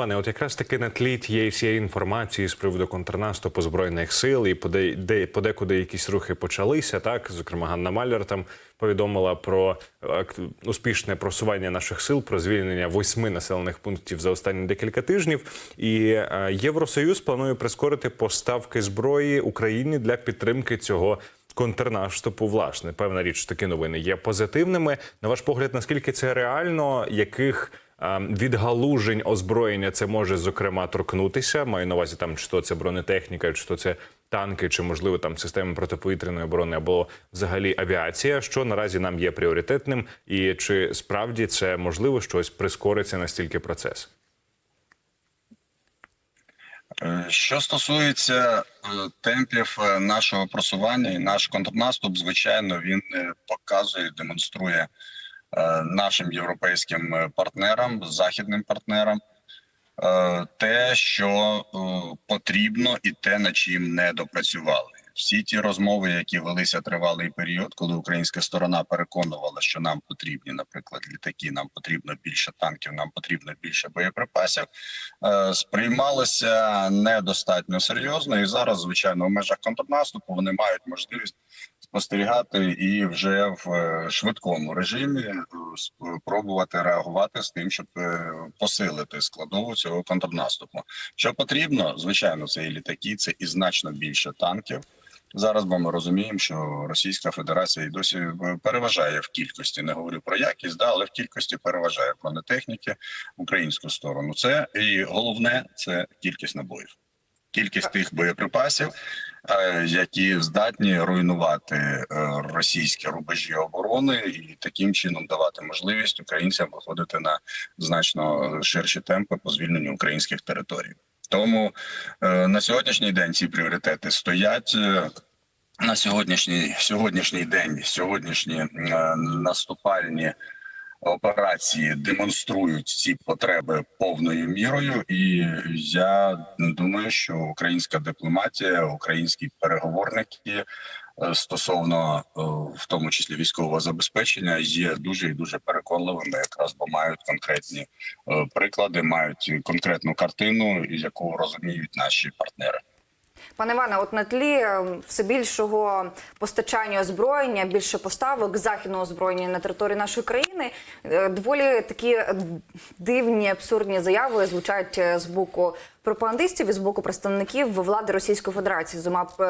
Пане, от якраз таки на тлі тієї всієї інформації з приводу контрнаступу збройних сил і поде, подекуди якісь рухи почалися. Так, зокрема, Ганна Маляр там повідомила про ак- успішне просування наших сил, про звільнення восьми населених пунктів за останні декілька тижнів. І е, Євросоюз планує прискорити поставки зброї Україні для підтримки цього. Контрнаступу, власне, певна річ, такі новини є позитивними. На ваш погляд, наскільки це реально, яких е, відгалужень озброєння це може зокрема торкнутися? Маю на увазі там, чи то це бронетехніка, чи то це танки, чи можливо там системи протиповітряної оборони або взагалі авіація, що наразі нам є пріоритетним, і чи справді це можливо щось прискориться настільки процес? Е, Що стосується е, темпів е, нашого просування і наш контрнаступ, звичайно, він показує, демонструє нашим європейським е, партнерам, західним партнерам, е, те, що е, потрібно, і те, над чим не допрацювали. Всі ті розмови, які велися тривалий період, коли українська сторона переконувала, що нам потрібні, наприклад, літаки, нам потрібно більше танків, нам потрібно більше боєприпасів, е, сприймалося недостатньо серйозно. І зараз, звичайно, в межах контрнаступу вони мають можливість спостерігати і вже в е, швидкому режимі е, спробувати реагувати з тим, щоб е, посилити складову цього контрнаступу. Що потрібно, звичайно, це і літаки, це і значно більше танків. Зараз бо ми розуміємо, що Російська Федерація і досі переважає в кількості. Не говорю про якість, да, але в кількості переважає бронетехніки українську сторону. Це і головне це кількість набоїв, кількість тих боєприпасів, е, які здатні руйнувати е, російські рубежі оборони і таким чином давати можливість українцям виходити на значно ширші темпи по звільненню українських територій. Тому е, на сьогоднішній день ці пріоритети стоять. На сьогоднішній сьогоднішній день, сьогоднішні наступальні операції демонструють ці потреби повною мірою, і я думаю, що українська дипломатія, українські переговорники е, стосовно е, в тому числі військового забезпечення є дуже і дуже переконливими, якраз бо мають конкретні е, приклади, мають конкретну картину, яку розуміють наші партнери. Пане Іване, от на тлі е, все більшого постачання озброєння, більше поставок західного озброєння на території нашої країни, е, доволі такі дивні, абсурдні заяви звучать е, з боку пропагандистів і з боку представників влади Російської Федерації.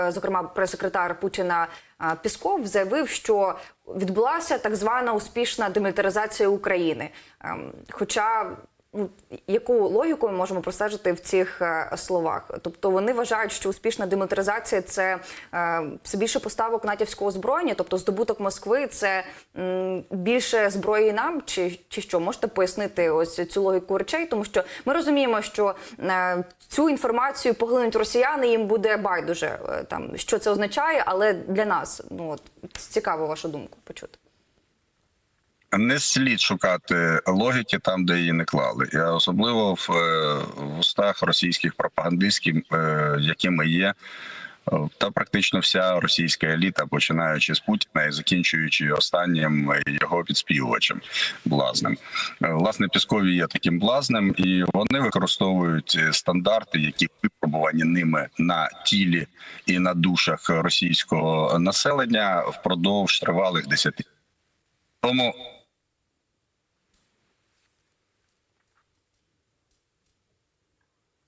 Зокрема, прес-секретар Путіна е, Пісков заявив, що відбулася так звана успішна демілітаризація України. Ем, Хоча яку логіку ми можемо простежити в цих е, словах? Тобто вони вважають, що успішна демілітаризація це е, все більше поставок натівського озброєння, тобто здобуток Москви це більше зброї нам, чи, чи що? Можете пояснити ось цю логіку речей? Тому що ми розуміємо, що е, цю інформацію поглинуть росіяни, їм буде байдуже там, що це означає, але для нас ну от цікаво вашу думку почути. Не слід шукати логіки там, де її не клали. Я особливо в, е, в устах російських пропагандистів, е, якими є. е, Та практично вся російська еліта, починаючи з Путіна і закінчуючи останнім його підспівувачем блазним. Власне, Піскові є таким блазнем, і вони використовують стандарти, які випробувані ними на тілі і на душах російського населення впродовж тривалих десяти. Тому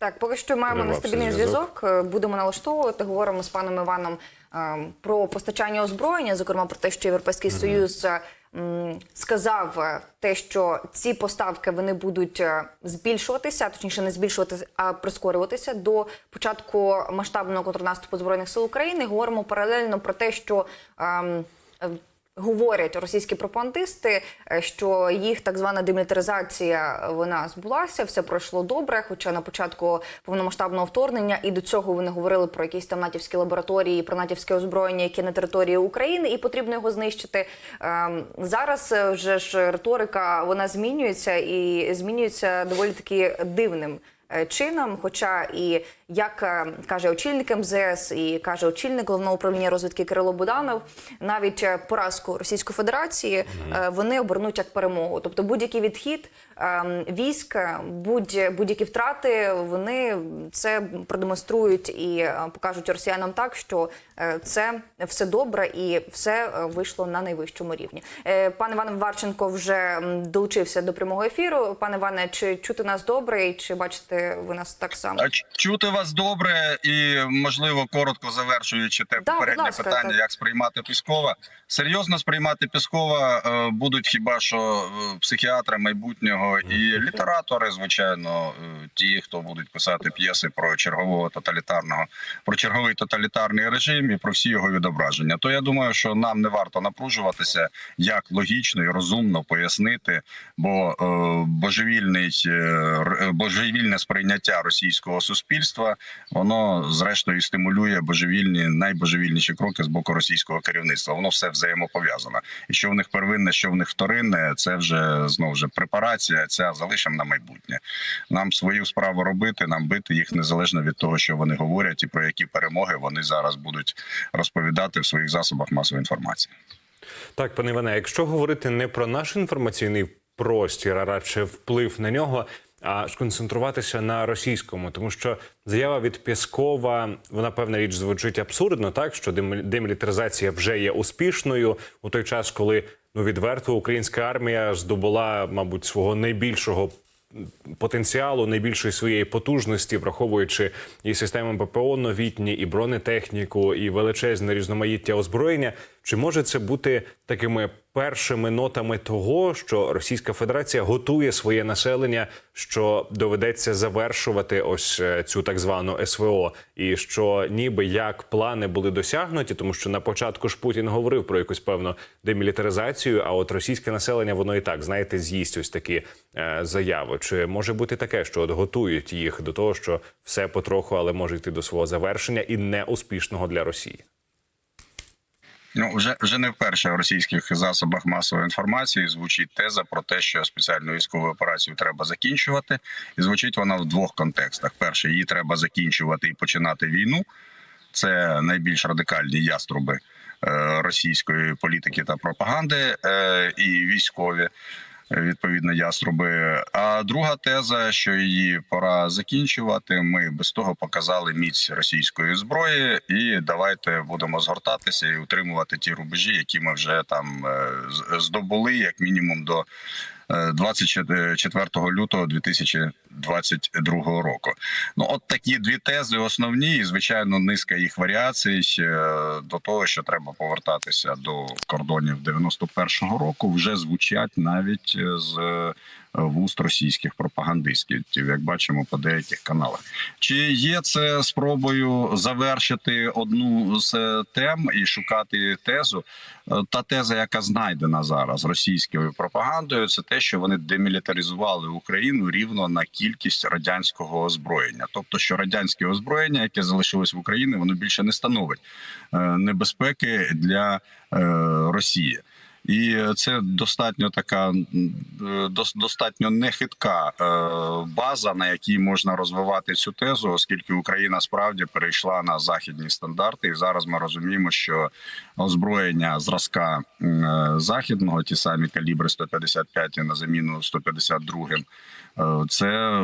Так, поки що маємо нестабільний зв'язок. Е, Будемо налаштовувати. Говоримо з паном Іваном е, про постачання озброєння, зокрема про те, що Європейський Союз е, сказав те, що ці поставки вони будуть збільшуватися, точніше не збільшуватися, а прискорюватися до початку масштабного контрнаступу збройних сил України. Говоримо паралельно про те, що ем, Говорять російські пропагандисти, е, що їх так звана демілітаризація е, вона збулася, все пройшло добре. Хоча на початку повномасштабного вторгнення і до цього вони говорили про якісь там натівські лабораторії, про натівське озброєння, яке на території України, і потрібно його знищити. Ем, Зараз е, вже ж риторика вона змінюється і змінюється доволі таки дивним чином. Хоча і як е, каже очільник МЗС і каже очільник головного управління розвідки Кирило Буданов, навіть е, поразку Російської Федерації е, вони обернуть як перемогу. Тобто будь-який відхід військ, будь, будь-які втрати, вони це продемонструють і покажуть росіянам так, що це все добре і все вийшло на найвищому рівні. Е, Пан Іван Варченко вже долучився до прямого ефіру. Пане Іване, чи чути нас добре, і чи бачите ви нас так само? Чути вас добре і можливо коротко завершуючи те Да, попереднє ласка, питання, так. як сприймати Піскова. Серйозно сприймати Піскова е, будуть хіба що е, психіатри майбутнього і літератори, звичайно, е, ті, хто будуть писати п'єси про чергового тоталітарного, про черговий тоталітарний режим і про всі його відображення. То я думаю, що нам не варто напружуватися, як логічно і розумно пояснити, бо е, божевільний божевільне сприйняття російського суспільства воно зрештою стимулює божевільні найбожевільніші кроки з боку російського керівництва. Воно все взаємопов'язане. І що в них первинне, що в них вторинне, це вже знову ж препарація. Ця залишимо на майбутнє. Нам свою справу робити, нам бити їх незалежно від того, що вони говорять, і про які перемоги вони зараз будуть розповідати в своїх засобах масової інформації. Так, пане Іване, якщо говорити не про наш інформаційний простір, а радше вплив на нього, а сконцентруватися на російському, тому що заява від Пєскова, вона певна річ звучить абсурдно, так? Що дем- демілітаризація вже є успішною. У той час, коли ну відверто українська армія здобула, мабуть, свого найбільшого потенціалу, найбільшої своєї потужності, враховуючи і системи ППО новітні, і бронетехніку, і величезне різноманіття озброєння. Чи може це бути такими першими нотами того, що Російська Федерація готує своє населення, що доведеться завершувати ось е, цю так звану СВО, і що ніби як плани були досягнуті, тому що на початку ж Путін говорив про якусь певну демілітаризацію, а от російське населення воно і так знаєте з'їсть ось такі е, заяви. Чи може бути таке, що от готують їх до того, що все потроху, але може йти до свого завершення і неуспішного для Росії? Ну вже вже не вперше в російських засобах масової інформації звучить теза про те, що спеціальну військову операцію треба закінчувати, і звучить вона в двох контекстах: перше, її треба закінчувати і починати війну. Це найбільш радикальні яструби е, російської політики та пропаганди е, і військові. Відповідно, яструби. А друга теза, що її пора закінчувати. Ми без того показали міць російської зброї, і давайте будемо згортатися і утримувати ті рубежі, які ми вже там е, здобули, як мінімум до 24 лютого 2022 року. Ну, от такі дві тези основні, і звичайно, низка їх варіацій е, до того, що треба повертатися до кордонів 91-го року, вже звучать навіть е, з е, вуст російських пропагандистів, як бачимо по деяких каналах. Чи є це спробою завершити одну з е, тем і шукати тезу? Е, Та теза, яка знайдена зараз російською пропагандою, це те, що вони демілітаризували Україну рівно на кількість радянського озброєння. Тобто, що радянське озброєння, яке залишилось в Україні, воно більше не становить е, небезпеки для е, Росії. І це достатньо така достатньо нехитка е, база, на якій можна розвивати цю тезу, оскільки Україна справді перейшла на західні стандарти, і зараз ми розуміємо, що озброєння зразка е, західного, ті самі калібри 155 на заміну 152 е, це,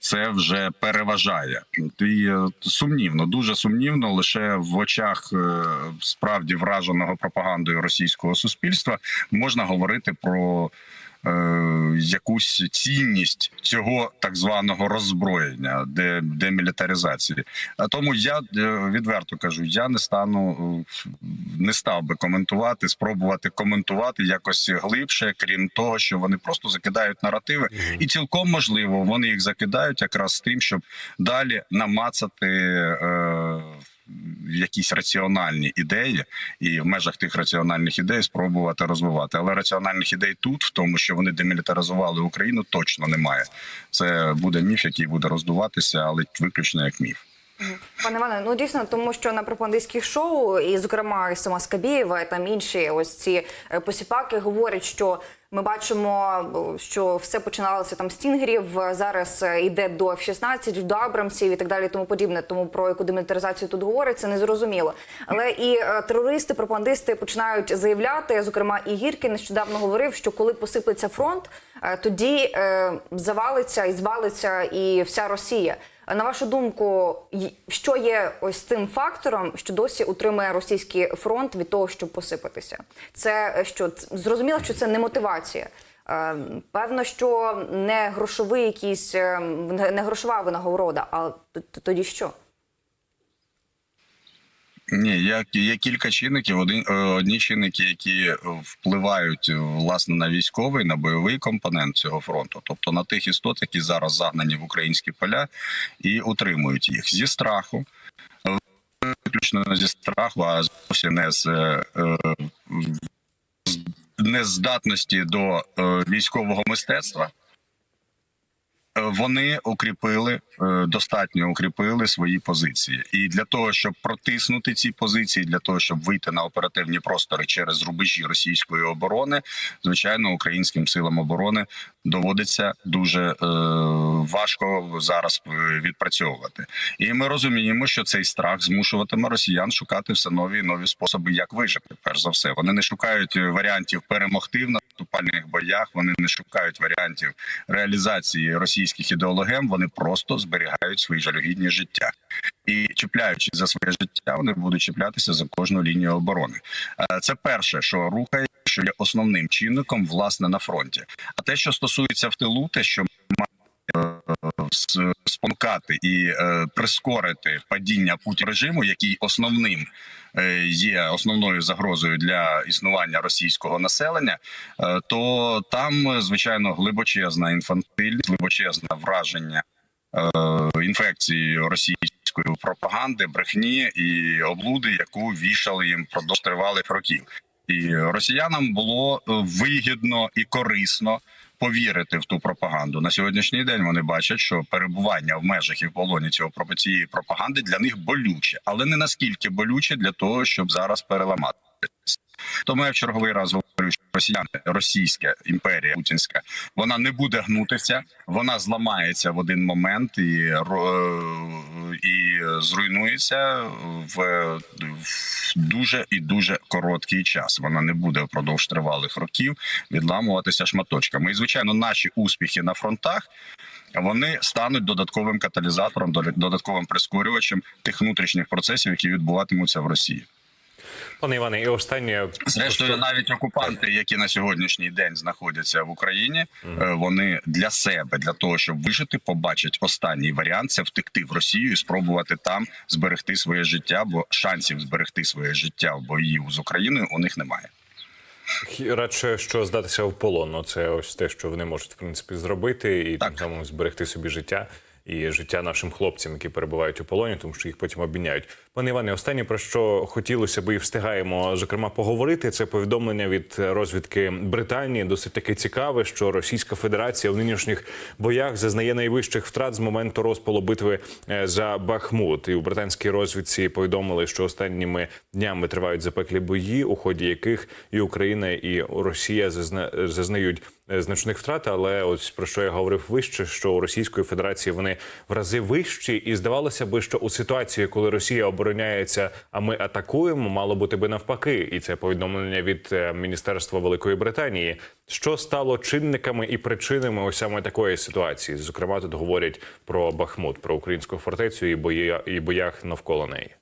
це вже переважає. І сумнівно, дуже сумнівно, лише в очах справді враженого пропагандою російського суспільства можна говорити про. е, Якусь цінність цього так званого роззброєння, де демілітаризації. А тому я е, відверто кажу, я не стану е, не став би коментувати, спробувати коментувати якось глибше, крім того, що вони просто закидають наративи, і цілком можливо вони їх закидають якраз з тим, щоб далі намацати. Е, Якісь раціональні ідеї, і в межах тих раціональних ідей спробувати розвивати. Але раціональних ідей тут, в тому, що вони демілітаризували Україну, точно немає. Це буде міф, який буде роздуватися, але виключно як міф. Пане Іване, ну дійсно, тому що на пропагандистських шоу, і зокрема і сама Скабєєва, і там інші ось ці е, посіпаки говорять, що ми бачимо, що все починалося там з тінгерів. е, Зараз е, йде до F-16, до Абрамсів і так далі, тому подібне. Тому про яку демілітаризацію тут говориться, незрозуміло. Але і терористи, пропагандисти починають заявляти. Зокрема, і Гіркін нещодавно говорив, що коли посиплеться фронт, тоді завалиться і звалиться і вся Росія. На вашу думку, що є ось цим фактором, що досі утримує російський фронт від того, щоб посипатися? Це е, що зрозуміло, що це не мотивація. Е, Певно, що не грошовий якийсь е, не грошова винагорода. А тоді що? Ні, є, є кілька чинників. Один е, одні чинники, які впливають е, власне на військовий, на бойовий компонент цього фронту, тобто на тих істот, які зараз загнані в українські поля, і утримують їх зі страху, е, виключно зі страху, а зовсім не з. нездатності до е, військового мистецтва, вони укріпили е, достатньо укріпили свої позиції, і для того, щоб протиснути ці позиції, для того, щоб вийти на оперативні простори через рубежі російської оборони, звичайно, українським силам оборони доводиться дуже е, важко зараз е, відпрацьовувати. І ми розуміємо, що цей страх змушуватиме росіян шукати все нові нові способи, як вижити. Перш за все, вони не шукають е, варіантів перемогти в наступальних боях. Вони не шукають варіантів реалізації російських ідеологем. Вони просто зберігають свої жалюгідні життя. І чіпляючись за своє життя, вони будуть чіплятися за кожну лінію оборони. Е, Це перше, що рухає, що є основним чинником власне на фронті. А те, що стосується в тилу, те, що е, спонукати і е, прискорити падіння Путін режиму, який основним е, є основною загрозою для існування російського населення, е, то там е, звичайно глибочезна інфантильність, глибочезне враження е, інфекції російської пропаганди, брехні і облуди, яку вішали їм продовж тривалих років. І росіянам було е, вигідно і корисно повірити в ту пропаганду. На сьогоднішній день вони бачать, що перебування в межах і в полоні цього цієї пропаганди для них болюче, але не наскільки болюче для того, щоб зараз переламати. Тому я в черговий раз говорю, що росіяни, російська імперія путінська, вона не буде гнутися, вона зламається в один момент і, ро- і зруйнується в, в дуже і дуже короткий час. Вона не буде впродовж тривалих років відламуватися шматочками. І звичайно, наші успіхи на фронтах. Вони стануть додатковим каталізатором, додатковим прискорювачем тих внутрішніх процесів, які відбуватимуться в Росії. Пане Іване, і останнє Зрештою, навіть окупанти, які на сьогоднішній день знаходяться в Україні, е, вони для себе, для того, щоб вижити, побачать останній варіант це втекти в Росію і спробувати там зберегти своє життя, бо шансів зберегти своє життя в бою з Україною у них немає. радше що здатися в полон. Це ось те, що вони можуть в принципі зробити, і тим самим зберегти собі життя і життя нашим хлопцям, які перебувають у полоні, тому що їх потім обміняють. Пане Іване, останнє про що хотілося би і встигаємо зокрема поговорити. Це повідомлення від розвідки Британії. Досить таки цікаве, що Російська Федерація в нинішніх боях зазнає найвищих втрат з моменту розпалу битви е, за Бахмут. І у британській розвідці повідомили, що останніми днями тривають запеклі бої, у ході яких і Україна, і Росія зазна- зазнають е, значних втрат. Але ось про що я говорив вище, що у Російської Федерації вони в рази вищі, і здавалося би, що у ситуації, коли Росія обороняється, а ми атакуємо, мало бути би навпаки. І це повідомлення від е, Міністерства Великої Британії. Що стало чинниками і причинами ось саме такої ситуації? Зокрема, тут говорять про Бахмут, про українську фортецю і бої і боях навколо неї.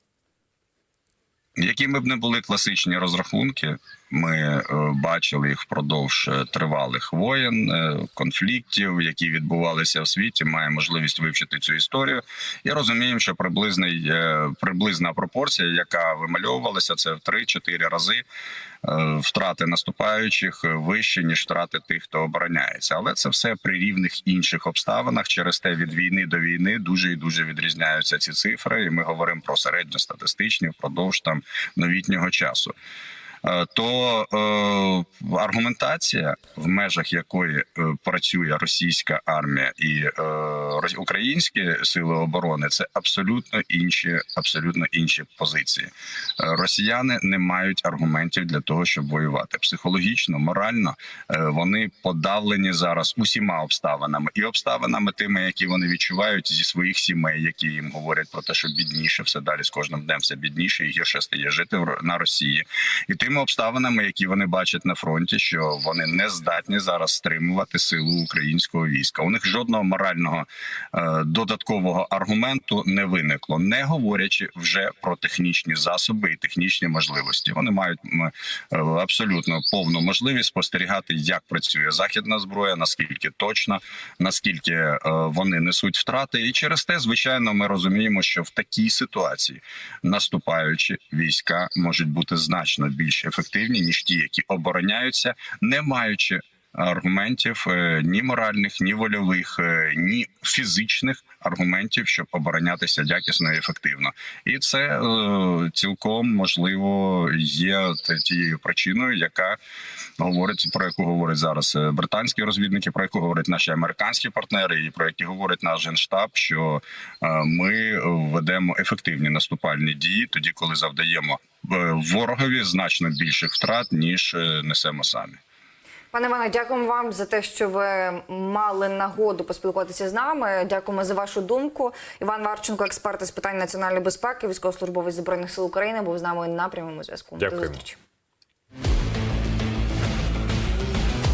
Якими б не були класичні розрахунки, ми е, бачили їх впродовж е, тривалих воєн, е, конфліктів, які відбувалися в світі. Має можливість вивчити цю історію і розуміємо, що приблизний приблизна пропорція, яка вимальовувалася, це в 3-4 рази втрати наступаючих е, вищі ніж втрати тих, хто обороняється. Але це все при рівних інших обставинах. Через те від війни до війни дуже і дуже відрізняються ці цифри. І ми говоримо про середньостатистичні впродовж там новітнього часу. Е, то е, аргументація, в межах якої е, працює російська армія і е, українські сили оборони, це абсолютно інші, абсолютно інші позиції. Е, Росіяни не мають аргументів для того, щоб воювати психологічно, морально. Вони подавлені зараз усіма обставинами і обставинами тими, які вони відчувають зі своїх сімей, які їм говорять про те, що бідніше все далі з кожним днем все бідніше і гірше стає жити в на Росії, і тими обставинами, які вони бачать на фронті, що вони не здатні зараз стримувати силу українського війська. У них жодного морального е, додаткового аргументу не виникло, не говорячи вже про технічні засоби і технічні можливості. Вони мають е, абсолютно повну можливість спостерігати, як працює західна зброя, наскільки точно, наскільки е, вони несуть втрати, і через те, звичайно, ми розуміємо, що в такій ситуації наступаючі війська можуть бути значно більш ефективні ніж ті, які обороняються, не маючи аргументів е, ні моральних, ні вольових, е, ні фізичних аргументів, щоб оборонятися якісно і ефективно, і це е, цілком можливо є тією причиною, яка говорить про яку говорять зараз британські розвідники, про яку говорять наші американські партнери, і про які говорить наш генштаб, що ми ведемо ефективні наступальні дії тоді, коли завдаємо ворогові значно більших втрат ніж несемо самі. Пане Іване, дякуємо вам за те, що ви мали нагоду поспілкуватися з нами. Дякуємо за вашу думку. Іван Варченко, експерт із питань національної безпеки, військовослужбовець збройних сил України, був з нами на прямому зв'язку. До зустрічі.